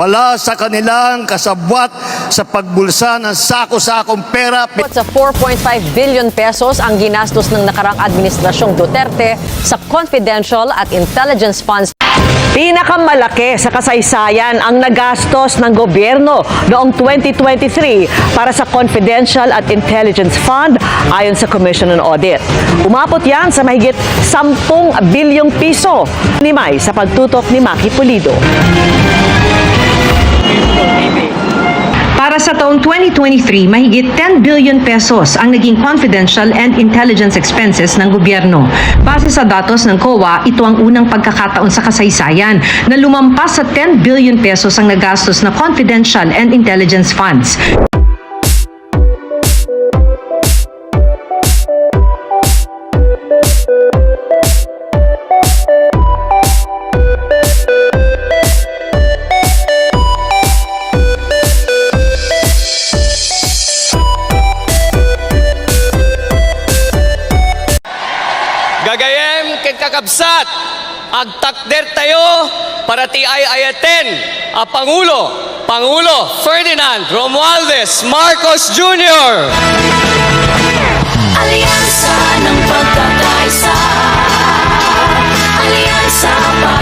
Wala sa kanilang kasabwat sa pagbulsa ng sako-sakong pera. Sa 4.5 billion pesos ang ginastos ng nakarang administrasyong Duterte sa confidential at intelligence funds. Pinakamalaki sa kasaysayan ang nagastos ng gobyerno noong 2023 para sa Confidential at Intelligence Fund ayon sa Commission on Audit. Umabot yan sa mahigit 10 bilyong piso ni May sa pagtutok ni Maki Pulido. Taong 2023, mahigit 10 billion pesos ang naging confidential and intelligence expenses ng gobyerno. Base sa datos ng COA, ito ang unang pagkakataon sa kasaysayan na lumampas sa 10 billion pesos ang nagastos na confidential and intelligence funds. Kakabsat, agtakder tayo para ti ay ayaten a Pangulo, Pangulo Ferdinand Romualdez Marcos Jr. Alyansa ng pagkakaisa Alyansa para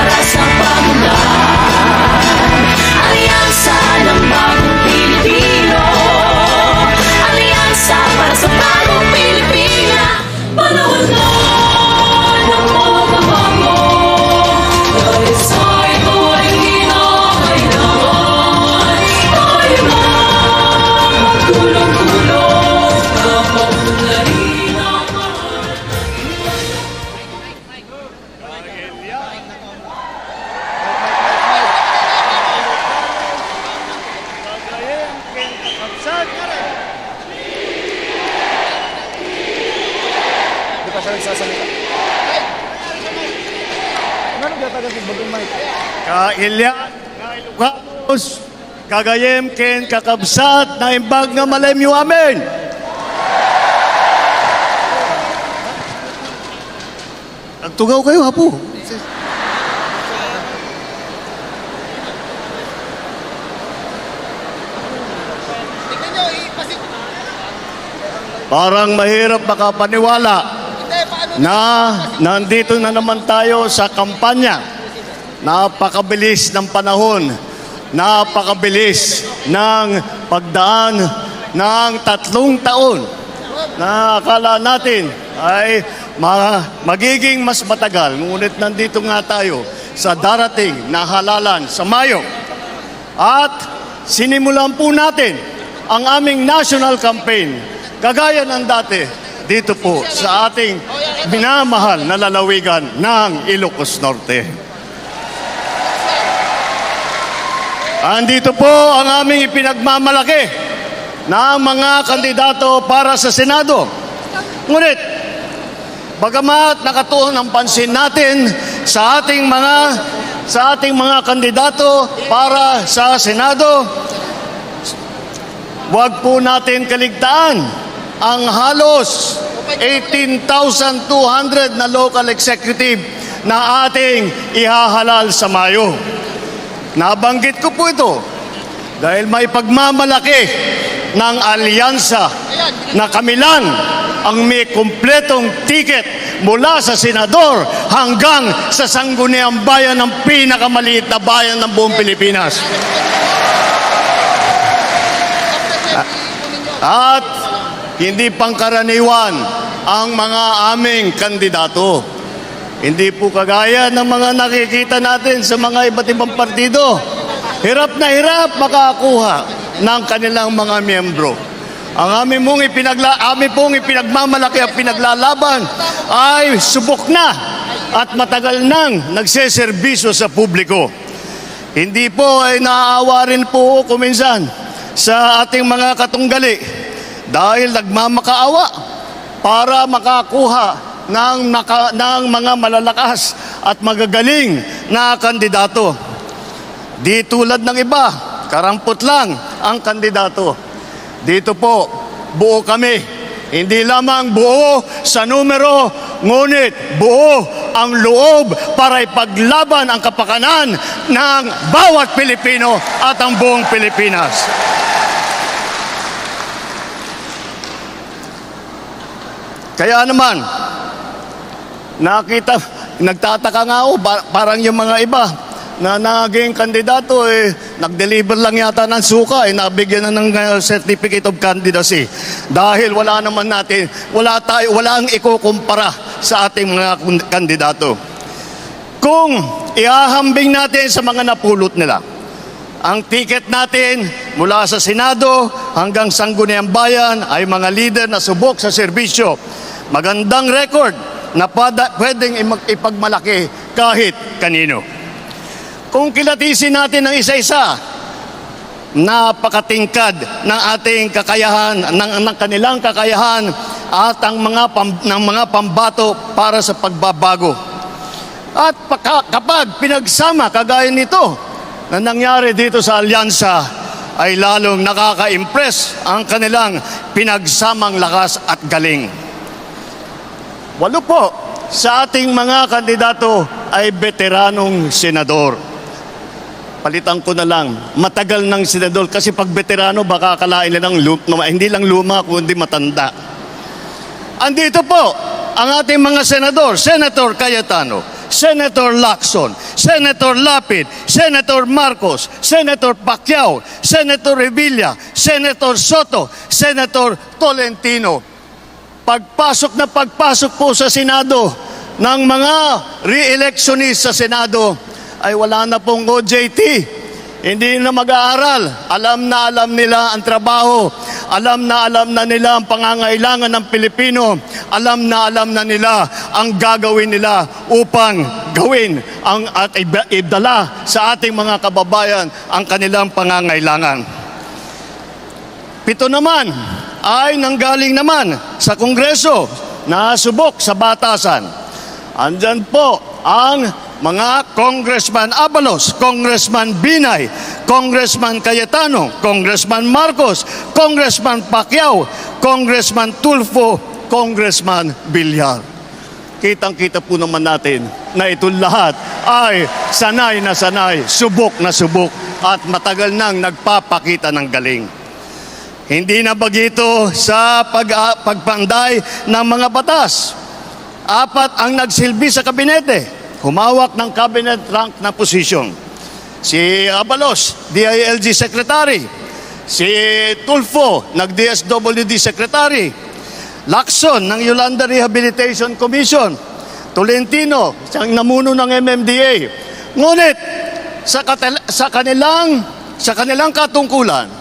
Kailyan, kailuganos, kagayem ken kakabsat na imbag nga malemyo amin. Nagtugaw kayo, hapo. Parang mahirap makapaniwala na nandito na naman tayo sa kampanya. Napakabilis ng panahon. Napakabilis ng pagdaan ng tatlong taon na akala natin ay ma- magiging mas matagal. Ngunit nandito nga tayo sa darating na halalan sa Mayo. At sinimulan po natin ang aming national campaign kagaya ng dati dito po sa ating minamahal na lalawigan ng Ilocos Norte. Andito po ang aming ipinagmamalaki na mga kandidato para sa Senado. Ngunit, bagamat nakatuon ang pansin natin sa ating mga sa ating mga kandidato para sa Senado, Huwag po natin kaligtaan ang halos 18,200 na local executive na ating ihahalal sa Mayo. Nabanggit ko po ito dahil may pagmamalaki ng alyansa na kami lang ang may kumpletong ticket mula sa senador hanggang sa sangguniang bayan ng pinakamaliit na bayan ng buong Pilipinas. At hindi pangkaraniwan ang mga aming kandidato. Hindi po kagaya ng mga nakikita natin sa mga iba't ibang partido. Hirap na hirap makakuha ng kanilang mga miyembro. Ang aming mong ipinagla, aming pong ipinagmamalaki at pinaglalaban ay subok na at matagal nang nagseserbisyo sa publiko. Hindi po ay naaawa rin po kuminsan sa ating mga katunggali dahil nagmamakaawa para makakuha ng, naka, ng mga malalakas at magagaling na kandidato. Di tulad ng iba, karampot lang ang kandidato. Dito po, buo kami. Hindi lamang buo sa numero, ngunit buo ang loob para ipaglaban ang kapakanan ng bawat Pilipino at ang buong Pilipinas. Kaya naman, nakita, nagtataka nga ako, parang yung mga iba na naging kandidato, eh, nag-deliver lang yata ng suka, eh, nabigyan na ng uh, certificate of candidacy. Dahil wala naman natin, wala tayo, wala ang ikukumpara sa ating mga kandidato. Kung ihahambing natin sa mga napulot nila, ang ticket natin mula sa Senado hanggang Sangguniang Bayan ay mga leader na subok sa serbisyo. Magandang record na pada, pwedeng ipagmalaki kahit kanino. Kung kilatisin natin ng isa-isa, napakatingkad ng ating kakayahan, ng, ng kanilang kakayahan at ang mga, pam, ng mga pambato para sa pagbabago. At paka, kapag pinagsama kagaya nito na nangyari dito sa alyansa ay lalong nakaka-impress ang kanilang pinagsamang lakas at galing. Walo po sa ating mga kandidato ay veteranong senador. Palitan ko na lang, matagal ng senador kasi pag veterano baka akalain nilang luma, hindi lang luma kundi matanda. Andito po ang ating mga senador, Senator Cayetano, Senator Lacson, Senator Lapid, Senator Marcos, Senator Pacquiao, Senator Revilla, Senator Soto, Senator Tolentino. Pagpasok na pagpasok po sa Senado ng mga re-electionist sa Senado ay wala na pong OJT. Hindi na mag-aaral. Alam na alam nila ang trabaho. Alam na alam na nila ang pangangailangan ng Pilipino. Alam na alam na nila ang gagawin nila upang gawin ang at ibdala sa ating mga kababayan ang kanilang pangangailangan. Pito naman ay nanggaling naman sa Kongreso na subok sa batasan. Andyan po ang mga Congressman Abalos, Congressman Binay, Congressman Cayetano, Congressman Marcos, Congressman Pacquiao, Congressman Tulfo, Congressman Villar. Kitang-kita po naman natin na itong lahat ay sanay na sanay, subok na subok at matagal nang nagpapakita ng galing. Hindi na bagito sa pag, ah, pagpanday ng mga batas. Apat ang nagsilbi sa kabinete. Humawak ng cabinet rank na posisyon. Si Abalos, DILG Secretary. Si Tulfo, nag-DSWD Secretary. Lacson ng Yolanda Rehabilitation Commission. Tolentino, siyang namuno ng MMDA. Ngunit sa, sa kanilang sa kanilang katungkulan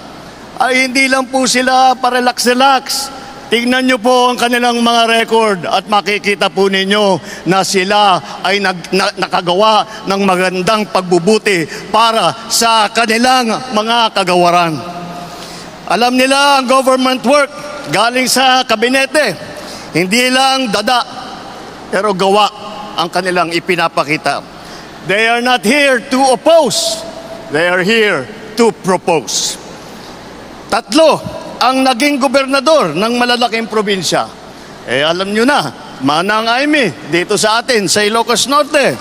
ay hindi lang po sila parelax-relax. Tingnan nyo po ang kanilang mga record at makikita po ninyo na sila ay nag, na- nakagawa ng magandang pagbubuti para sa kanilang mga kagawaran. Alam nila ang government work galing sa kabinete. Hindi lang dada, pero gawa ang kanilang ipinapakita. They are not here to oppose. They are here to propose. Tatlo ang naging gobernador ng malalaking probinsya. Eh alam nyo na, Manang Aimee dito sa atin, sa Ilocos Norte.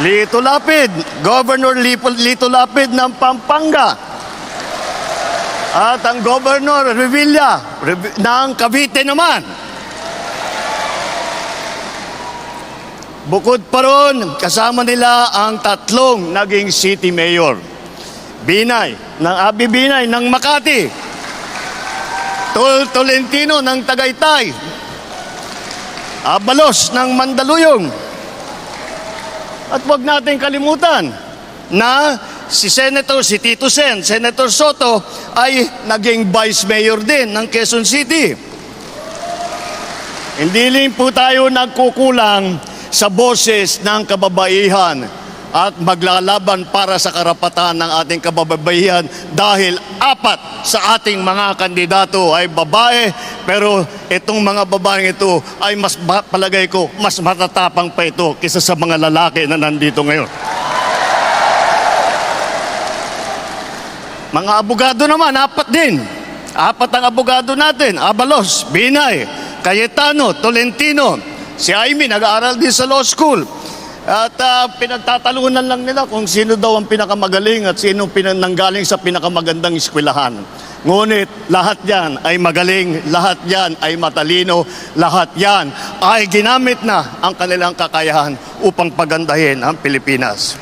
Lito Lapid, Governor Lito Lapid ng Pampanga. At ang Governor Revilla Rev- ng Cavite naman. Bukod pa ron, kasama nila ang tatlong naging city mayor. Binay, ng Abi Binay ng Makati. Tol Tolentino ng Tagaytay. Abalos ng Mandaluyong. At wag natin kalimutan na si Senator, si Tito Sen, Senator Soto ay naging Vice Mayor din ng Quezon City. Hindi rin po tayo nagkukulang sa boses ng kababaihan at maglalaban para sa karapatan ng ating kababaihan dahil apat sa ating mga kandidato ay babae pero itong mga babaeng ito ay mas palagay ko mas matatapang pa ito kaysa sa mga lalaki na nandito ngayon. Mga abogado naman, apat din. Apat ang abogado natin. Abalos, Binay, Cayetano Tolentino. Si Amy nag-aaral din sa law school. At ah, pinagtatalunan lang nila kung sino daw ang pinakamagaling at sino pinang nanggaling sa pinakamagandang eskwelahan. Ngunit lahat yan ay magaling, lahat yan ay matalino, lahat yan ay ginamit na ang kanilang kakayahan upang pagandahin ang Pilipinas.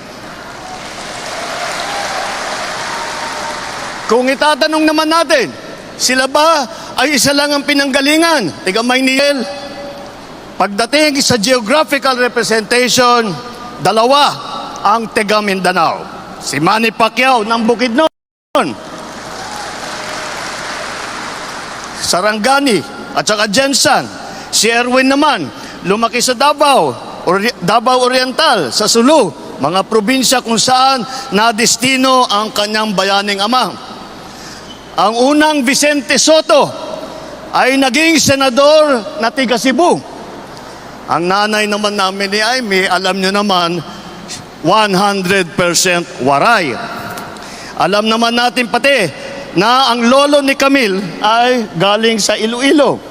Kung itatanong naman natin, sila ba ay isa lang ang pinanggalingan? Tiga Maynil, pagdating sa geographical representation, dalawa ang Tega Mindanao. Si Manny Pacquiao ng Bukidnon, Sarangani at saka Jensen. Si Erwin naman, lumaki sa Davao, Ori- Davao Oriental, sa Sulu, mga probinsya kung saan nadestino ang kanyang bayaning ama. Ang unang Vicente Soto ay naging senador na tiga Cebu. Ang nanay naman namin ni Amy, alam nyo naman, 100% waray. Alam naman natin pati na ang lolo ni Camille ay galing sa Iloilo.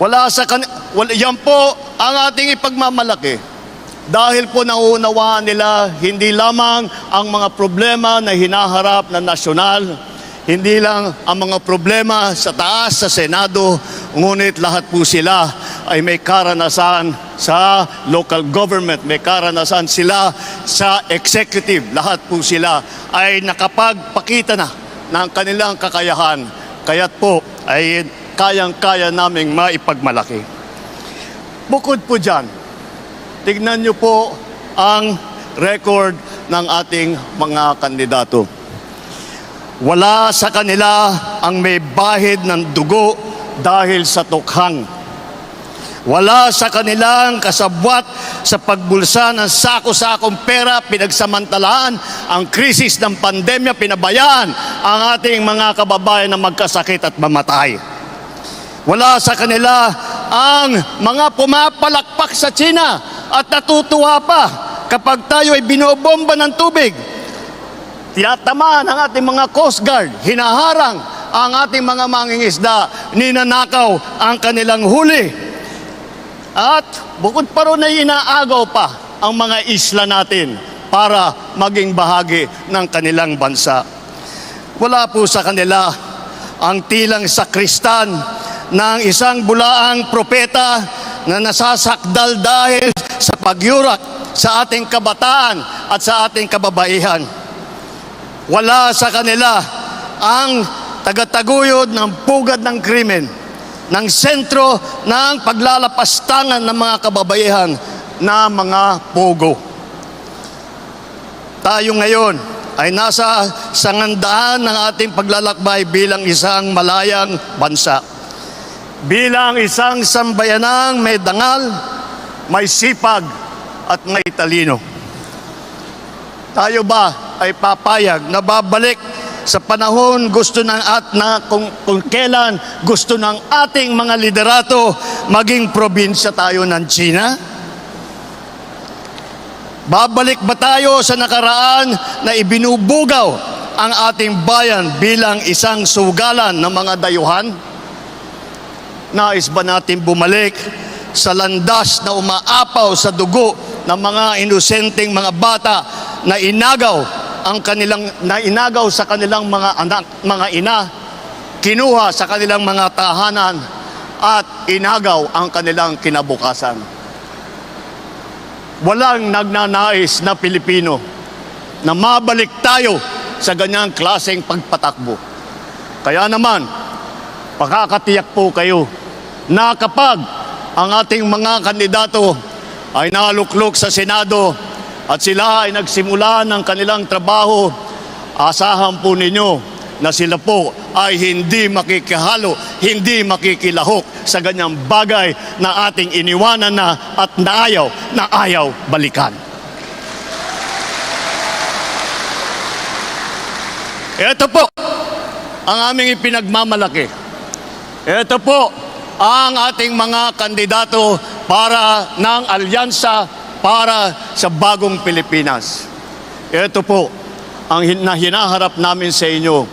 Wala sa kan wala, yan po ang ating ipagmamalaki. Dahil po nauunawaan nila hindi lamang ang mga problema na hinaharap na nasyonal, hindi lang ang mga problema sa taas sa Senado, ngunit lahat po sila ay may karanasan sa local government, may karanasan sila sa executive. Lahat po sila ay nakapagpakita na ng kanilang kakayahan. Kaya't po ay kayang-kaya naming maipagmalaki. Bukod po dyan, tignan niyo po ang record ng ating mga kandidato. Wala sa kanila ang may bahid ng dugo dahil sa tukhang. Wala sa kanilang kasabwat sa pagbulsa ng sako-sakong pera, pinagsamantalaan ang krisis ng pandemya, pinabayaan ang ating mga kababayan na magkasakit at mamatay. Wala sa kanila ang mga pumapalakpak sa China at natutuwa pa kapag tayo ay binobomba ng tubig. Tinatamaan ang ating mga Coast Guard, hinaharang ang ating mga mangingisda, ninanakaw ang kanilang huli. At bukod pa ron ay inaagaw pa ang mga isla natin para maging bahagi ng kanilang bansa. Wala po sa kanila ang tilang sakristan ng isang bulaang propeta na nasasakdal dahil sa pagyurak sa ating kabataan at sa ating kababaihan. Wala sa kanila ang tagataguyod ng pugad ng krimen, ng sentro ng paglalapastangan ng mga kababaihan na mga pogo. Tayo ngayon ay nasa sangandaan ng ating paglalakbay bilang isang malayang bansa. Bilang isang sambayanang may dangal, may sipag at may talino. Tayo ba ay papayag na babalik sa panahon gusto ng at na kung, kung kailan gusto ng ating mga liderato maging probinsya tayo ng China? Babalik ba tayo sa nakaraan na ibinubugaw ang ating bayan bilang isang sugalan ng mga dayuhan? Nais ba natin bumalik sa landas na umaapaw sa dugo ng mga inosenteng mga bata na inagaw ang kanilang na inagaw sa kanilang mga anak, mga ina, kinuha sa kanilang mga tahanan at inagaw ang kanilang kinabukasan. Walang nagnanais na Pilipino na mabalik tayo sa ganyang klaseng pagpatakbo. Kaya naman, pakakatiyak po kayo na kapag ang ating mga kandidato ay naluklok sa Senado at sila ay nagsimula ng kanilang trabaho, asahan po ninyo na sila po ay hindi makikihalo, hindi makikilahok sa ganyang bagay na ating iniwanan na at naayaw na ayaw balikan. Ito po ang aming ipinagmamalaki. Ito po ang ating mga kandidato para ng alyansa para sa bagong Pilipinas. Ito po ang hin- na hinaharap namin sa inyo,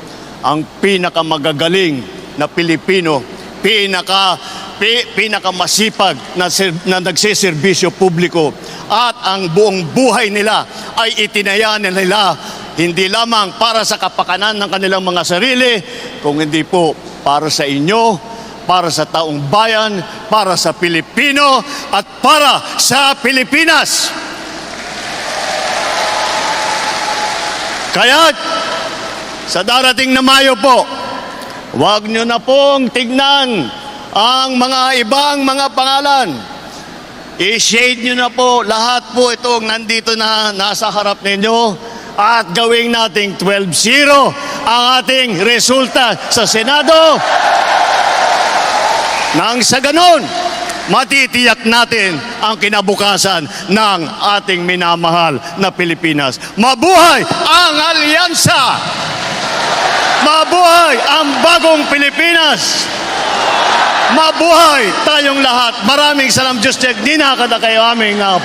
ang pinakamagagaling na Pilipino pinaka pi, pinakamasipag na, na nagsiservisyo publiko at ang buong buhay nila ay itinaya nila hindi lamang para sa kapakanan ng kanilang mga sarili, kung hindi po para sa inyo, para sa taong bayan, para sa Pilipino, at para sa Pilipinas. Kaya sa darating na Mayo po, huwag nyo na pong tignan ang mga ibang mga pangalan. I-shade nyo na po lahat po itong nandito na nasa harap ninyo at gawing nating 12-0 ang ating resulta sa Senado. Nang sa ganon, matitiyak natin ang kinabukasan ng ating minamahal na Pilipinas. Mabuhay ang alyansa! Mabuhay ang bagong Pilipinas! Mabuhay tayong lahat. Maraming salam Diyos. Di na kada kayo aming uh,